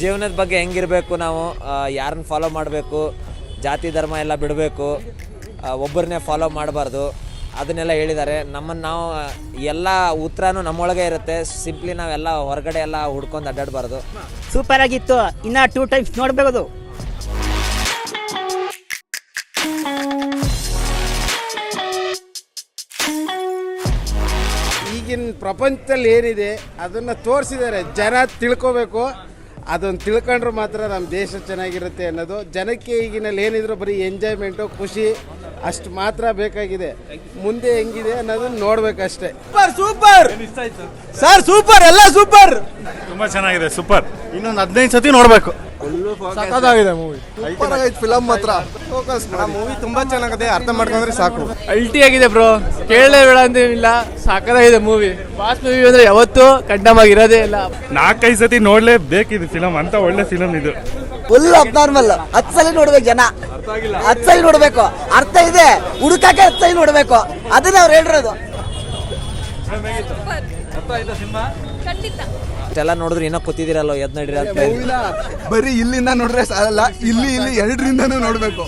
ಜೀವನದ ಬಗ್ಗೆ ಹೆಂಗಿರಬೇಕು ನಾವು ಯಾರನ್ನ ಫಾಲೋ ಮಾಡಬೇಕು ಜಾತಿ ಧರ್ಮ ಎಲ್ಲ ಬಿಡಬೇಕು ಒಬ್ಬರನ್ನೇ ಫಾಲೋ ಮಾಡಬಾರ್ದು ಅದನ್ನೆಲ್ಲ ಹೇಳಿದ್ದಾರೆ. ನಮ್ಮನ್ನು ನಾವು ಎಲ್ಲ ಉತ್ತರನೂ ನಮ್ಮೊಳಗೆ ಇರುತ್ತೆ. ಸಿಂಪ್ಲಿ ನಾವೆಲ್ಲ ಹೊರಗಡೆ ಎಲ್ಲ ಹುಡ್ಕೊಂಡು ಅಡ್ಡಾಡಬಾರ್ದು. ಸೂಪರ್ ಆಗಿತ್ತು. ಇನ್ನ ಟೂ ಟೈಮ್ಸ್ ನೋಡಬೇಕು ಈಗಿನ ಪ್ರಪಂಚದಲ್ಲಿ ಏನಿದೆ ಅದನ್ನು ತೋರಿಸಿದ್ದಾರೆ. ಜನ ತಿಳ್ಕೋಬೇಕು. ಅದನ್ನು ತಿಳ್ಕೊಂಡ್ರೆ ಮಾತ್ರ ನಮ್ಮ ದೇಶ ಚೆನ್ನಾಗಿರುತ್ತೆ ಅನ್ನೋದು. ಜನಕ್ಕೆ ಈಗಿನಲ್ಲಿ ಏನಿದ್ರು ಬರೀ ಎಂಜಾಯ್ಮೆಂಟು ಖುಷಿ ಅಷ್ಟು ಮಾತ್ರ ಬೇಕಾಗಿದೆ. ಮುಂದೆ ಹೆಂಗಿದೆ ಅನ್ನೋದನ್ನ ನೋಡ್ಬೇಕಷ್ಟೇ. ಸೂಪರ್ ಸರ್ ಸೂಪರ್ ಎಲ್ಲ ಸೂಪರ್ ತುಂಬಾ ಚೆನ್ನಾಗಿದೆ ಸೂಪರ್ ಇನ್ನೊಂದು ಹದಿನೈದು ಸತಿ ನೋಡ್ಬೇಕು. ಸಖತ್ತಾಗಿದೆ ಮೂವಿ ಫಿಲಮ್ ಮಾತ್ರ ಫೋಕಸ್ ಮೂವಿ ತುಂಬಾ ಚೆನ್ನಾಗಿದೆ. ಅರ್ಥ ಮಾಡ್ಕೊಂಡ್ರೆ ಸಾಕು. ಅಲ್ಟಿ ಆಗಿದೆ ಬ್ರೋ ಕೇಳಲೇ ಬೇಡ ಅಂತೇನಿಲ್ಲ ಸಾಕಾಗಿದೆ ಮೂವಿ ಫಾಸ್ಟ್ ಮೂವಿ ಅಂದ್ರೆ ಯಾವತ್ತು ಕಂಡಮ್ ಆಗಿರೋದೇ ಇಲ್ಲ. ನಾಲ್ಕೈದು ಸತಿ ನೋಡ್ಲೇಬೇಕಿದು ಫಿಲಮ್ ಅಂತ ಒಳ್ಳೆ ಫಿಲಮ್ ಇದು. ಫುಲ್ ಅಬ್ನಾರ್ಮಲ್ ಹತ್ತು ಸಲ ನೋಡ್ಬೇಕು ಜನ. ಹತ್ತು ಸಲ ನೋಡ್ಬೇಕು. ಅರ್ಥ ಇದೆ. ಹುಡುಕಕ್ಕೆ ಹತ್ತು ಸಲ ನೋಡ್ಬೇಕು. ಅದನ್ನ ಅವ್ರು ಹೇಳಿರೋದು. ಖಂಡಿತ. ಇಷ್ಟೆಲ್ಲ ನೋಡಿದ್ರೆ ಇನ್ನೂ ಕೂತಿದ್ದೀರಲ್ಲ ಎದ್ ನಡೀರ ಬರೀ ಇಲ್ಲಿಂದ ನೋಡ್ರೆ ಸಾಲಲ್ಲ ಇಲ್ಲಿ ಇಲ್ಲಿ ಎರಡರಿಂದನೂ ನೋಡ್ಬೇಕು.